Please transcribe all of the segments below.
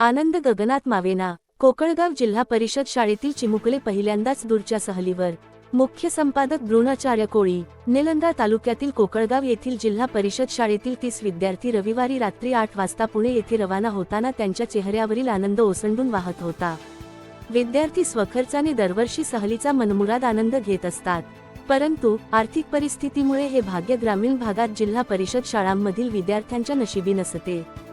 आनंद गगनात मावेना कोकळगाव जिल्हा परिषद शाळेतील चिमुकले पहिल्यांदाच दूरच्या सहलीवर. मुख्य संपादक द्रोणाचार्य कोळी निलंदा तालुक्यातील कोकळगाव येथील जिल्हा परिषद शाळेतील तीस विद्यार्थी रविवारी रात्री आठ वाजता पुणे येथे रवाना होताना त्यांच्या चेहऱ्यावरील आनंद ओसंडून वाहत होता. विद्यार्थी स्वखर्चाने दरवर्षी सहलीचा मनमुराद आनंद घेत असतात. परंतु आर्थिक परिस्थितीमुळे हे भाग्य ग्रामीण भागात जिल्हा परिषद शाळांमधील विद्यार्थ्यांच्या नशिबी नसते.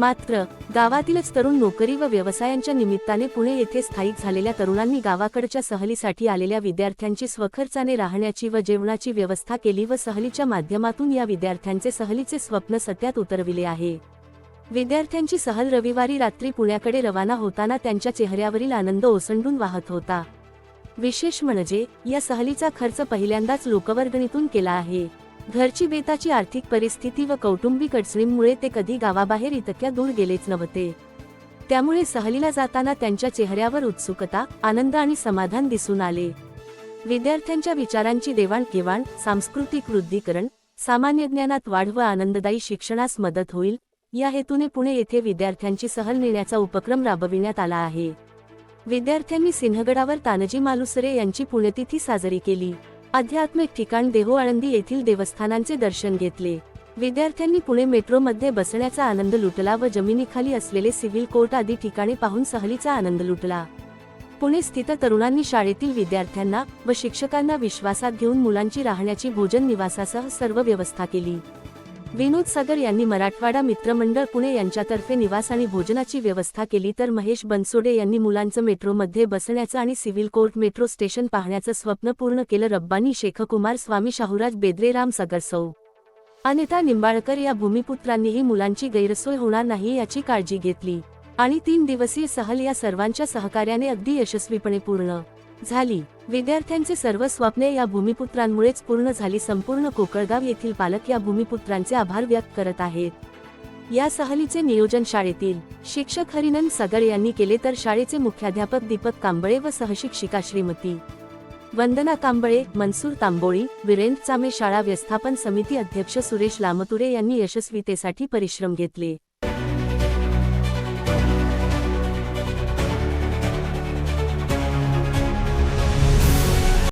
मात्र गावातीलच तरुण नोकरी व व्यवसायांच्या निमित्ताने पुणे येथे स्थायिक झालेल्या तरुणांनी गावाकडच्या सहलीसाठी आलेल्या विद्यार्थ्यांची स्वखर्चाने राहण्याची व जेवणाची व्यवस्था केली व सहलीच्या माध्यमातून या विद्यार्थ्यांचे सहलीचे स्वप्न सत्यात उतरविले आहे. विद्यार्थ्यांची सहल रविवारी रात्री पुण्याकडे रवाना होताना त्यांच्या चेहऱ्यावरील आनंद ओसंडून वाहत होता. विशेष म्हणजे या सहलीचा खर्च पहिल्यांदाच लोकवर्गणीतून केला आहे. घरची बेताची आर्थिक परिस्थिती व कौटुंबिक अडचणींमुळे ते कधी गावाबाहेर इतक्या दूर गेलेच नव्हते. त्यामुळे सहलीला जाताना त्यांच्या चेहऱ्यावर उत्सुकता आनंद आणि समाधान दिसून आले. विद्यार्थ्यांच्या विचारांची देवाणघेवाण सांस्कृतिक वृद्धीकरण सामान्य ज्ञानात वाढ व आनंददायी शिक्षणास मदत होईल या हेतूने पुणे येथे विद्यार्थ्यांची सहल नेण्याचा उपक्रम राबविण्यात आला आहे. विद्यार्थ्यांनी सिंहगडावर तानजी मालुसरे यांची पुण्यतिथी साजरी केली. आध्यात्मिक ठिकाण देहो आळंदी येथील देवस्थानांचे दर्शन घेतले. विद्यार्थ्यांनी पुणे मेट्रोमध्ये बसण्याचा आनंद लुटला व जमिनीखाली असलेले सिव्हिल कोर्ट आदी ठिकाणे पाहून सहलीचा आनंद लुटला. पुणे स्थित तरुणांनी शाळेतील विद्यार्थ्यांना व शिक्षकांना विश्वासात घेऊन मुलांची राहण्याची भोजन निवासासह सर्व व्यवस्था केली. विनोद सागर यांनी मराठवाडा मित्रमंडळ पुणे यांच्यातर्फे निवास आणि भोजनाची व्यवस्था केली तर महेश बनसोडे यांनी मुलांचं मेट्रोमध्ये बसण्याचं आणि सिव्हिल कोर्ट मेट्रो स्टेशन पाहण्याचं स्वप्न पूर्ण केलं. रब्बानी शेखकुमार स्वामी शाहूराज बेद्रेराम सागर सौ. अनिता निंबाळकर या भूमिपुत्रांनीही मुलांची गैरसोय होणार नाही याची काळजी घेतली आणि तीन दिवसीय सहल या सर्वांच्या सहकार्याने अगदी यशस्वीपणे पूर्ण झाली. विद्यार्थ्यांचे सर्व स्वप्ने या भूमिपुत्रांमुळेच पूर्ण झाली. संपूर्ण कोकळगाव येथील पालक या भूमिपुत्रांचे आभार व्यक्त करत आहेत. या सहलीचे नियोजन शाळेतील शिक्षक हरिनंद सगळ यांनी केले तर शाळेचे मुख्याध्यापक दीपक कांबळे व सहशिक्षिका श्रीमती वंदना कांबळे मनसूर तांबोळी वीरेंद्र चामे शाळा व्यवस्थापन समिती अध्यक्ष सुरेश लामतुरे यांनी यशस्वीतेसाठी परिश्रम घेतले.